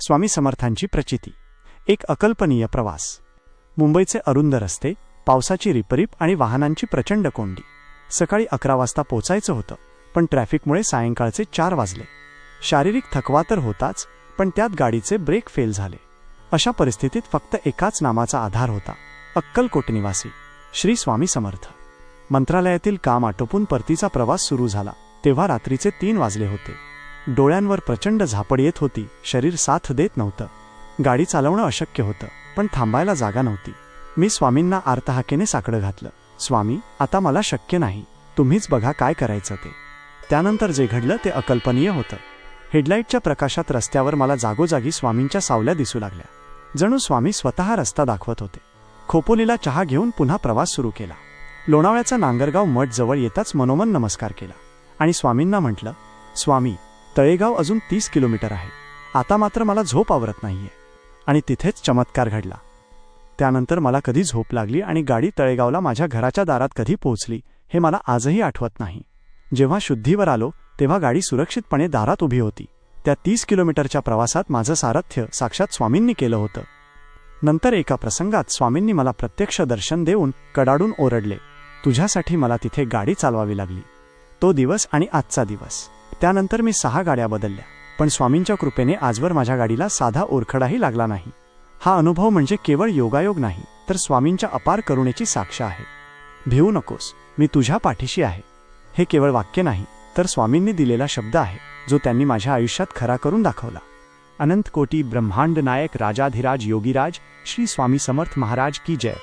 स्वामी समर्थांची प्रचिती. एक अकल्पनीय प्रवास. मुंबईचे अरुंद रस्ते पावसाची रिपरिप आणि वाहनांची प्रचंड कोंडी. सकाळी अकरा वाजता पोचायचं होतं पण ट्रॅफिकमुळे सायंकाळचे चार वाजले. शारीरिक थकवा तर होताच पण त्यात गाडीचे ब्रेक फेल झाले. अशा परिस्थितीत फक्त एकाच नामाचा आधार होता अक्कलकोट निवासी श्री स्वामी समर्थ. मंत्रालयातील काम आटोपून परतीचा प्रवास सुरू झाला तेव्हा रात्रीचे तीन वाजले होते. डोळ्यांवर प्रचंड झापड येत होती. शरीर साथ देत नव्हतं. गाडी चालवणं अशक्य होतं पण थांबायला जागा नव्हती. मी स्वामींना आर्तहाकेने साकडं घातलं. स्वामी आता मला शक्य नाही. तुम्हीच बघा काय करायचं ते. त्यानंतर जे घडलं ते अकल्पनीय होतं. हेडलाईटच्या प्रकाशात रस्त्यावर मला जागोजागी स्वामींच्या सावल्या दिसू लागल्या. जणू स्वामी स्वतः रस्ता दाखवत होते. खोपोलीला चहा घेऊन पुन्हा प्रवास सुरू केला. लोणावळ्याचा नांगरगाव मठ जवळ येताच मनोमन नमस्कार केला आणि स्वामींना म्हटलं स्वामी तळेगाव अजून तीस किलोमीटर आहे. आता मात्र मला झोप आवरत नाहीये. आणि तिथेच चमत्कार घडला. त्यानंतर मला कधी झोप लागली आणि गाडी तळेगावला माझ्या घराच्या दारात कधी पोहोचली हे मला आजही आठवत नाही. जेव्हा शुद्धीवर आलो तेव्हा गाडी सुरक्षितपणे दारात उभी होती. त्या तीस किलोमीटरच्या प्रवासात माझं सारथ्य साक्षात स्वामींनी केलं होतं. नंतर एका प्रसंगात स्वामींनी मला प्रत्यक्ष दर्शन देऊन कडाडून ओरडले तुझ्यासाठी मला तिथे गाडी चालवावी लागली. तो दिवस आणि आजचा दिवस. त्यानंतर मी सहा गाड्या बदलल्या. पण स्वामींच्या कृपेने आजवर माझ्या गाडीला साधा ओरखडाही लागला नाही. हा अनुभव म्हणजे केवळ योगायोग नाही तर स्वामींच्या अपार करुणेची साक्ष आहे. भिवू नकोस मी तुझ्या पाठीशी आहे. हे केवळ वाक्य नाही तर स्वामींनी दिलेला शब्द आहे जो त्यांनी माझ्या आयुष्यात खरा करून दाखवला. अनंत कोटी ब्रह्मांड नायक राजाधिराज योगीराज श्री स्वामी समर्थ महाराज की जय.